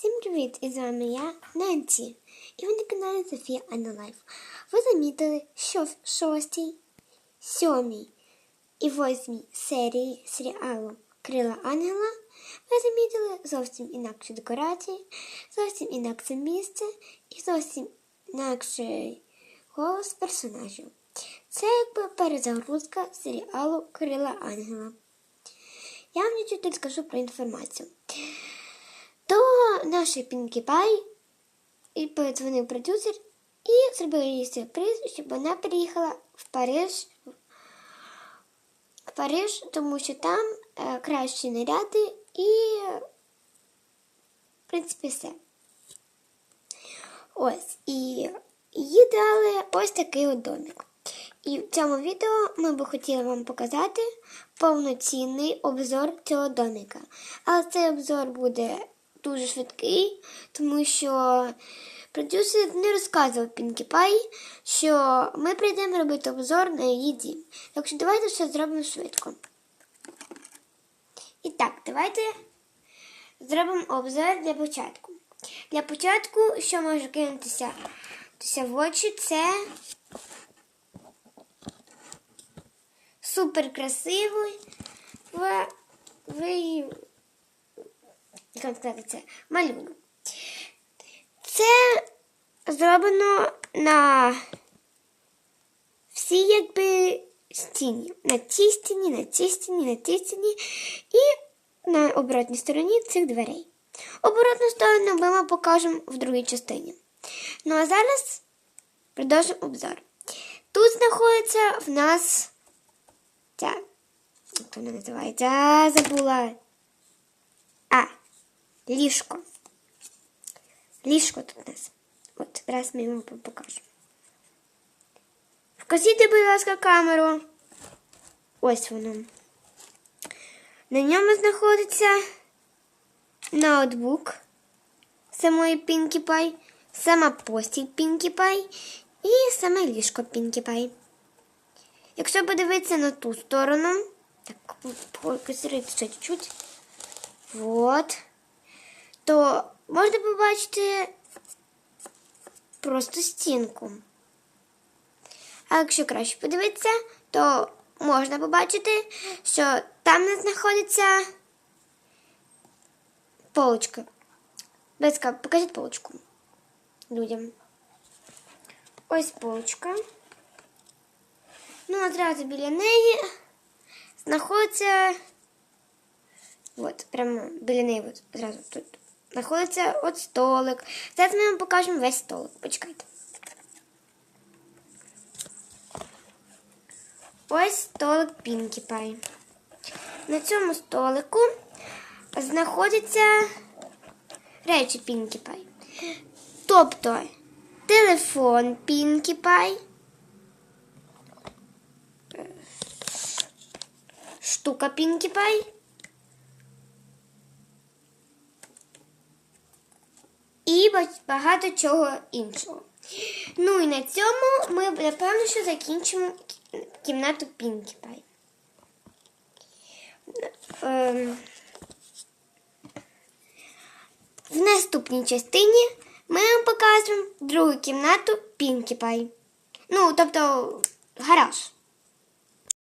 Всім привіт! І з вами я, Ненсі. І ви на каналі Софія Анна Ви замітили, що в шостій, сьомій і восьмій серії серіалу Крила Ангела ви замітили зовсім інакші декорації, зовсім інакше місце і зовсім інакший голос персонажів. Це якби перезагрузка серіалу Крила Ангела. Я вам чуть скажу про інформацію. Нашої Пінкі Пай і подзвонив продюсер і зробив їй сюрприз, щоб вона приїхала в Париж. В Париж, тому що там е, кращі наряди і, в принципі, все. Ось. І їй дали ось такий от домик. І в цьому відео ми би хотіли вам показати повноцінний обзор цього домика. Але цей обзор буде дуже швидкий, тому що продюсер не розказував Пінкі Пай, що ми прийдемо робити обзор на її дім. Так що давайте все зробимо швидко. І так, давайте зробимо обзор для початку. Для початку, що може кинутися в очі, це супер красивий в, як сказати це, малюнок. Це зроблено на всі якби стіні. На цій стіні, на цій стіні, на цій стіні і на оборотній стороні цих дверей. Оборотну сторону ми вам покажемо в другій частині. Ну а зараз продовжимо обзор. Тут знаходиться в нас ця, як вона називається? Забула. А, ліжко. Ліжко тут у нас. От, зараз ми йому покажемо. Вказіть, будь ласка, камеру. Ось воно. На ньому знаходиться ноутбук самої Pinkie Pie, сама постіль Pinkie Pie і саме ліжко Pinkie Pie. Якщо подивитися на ту сторону, так, покосирити ще чуть-чуть. Вот. То можна побачити просто стінку. А якщо краще подивитися, то можна побачити, що там не знаходиться полочка. Безка, покажіть полочку людям. Ось полочка. Ну, одразу біля неї знаходиться. От, прямо біля неї от, одразу тут знаходиться от столик. Зараз ми вам покажемо весь столик. Почекайте. Ось столик Pinkie Pie. На цьому столику знаходяться речі Pinkie Pie. Тобто телефон Pinkie Pie, штука Pinkie Pie, і багато чого іншого. Ну і на цьому ми, напевно, що закінчимо кімнату Pinkie Pie. Ем... В наступній частині ми вам покажемо другу кімнату Pinkie Pie. Ну, тобто гараж.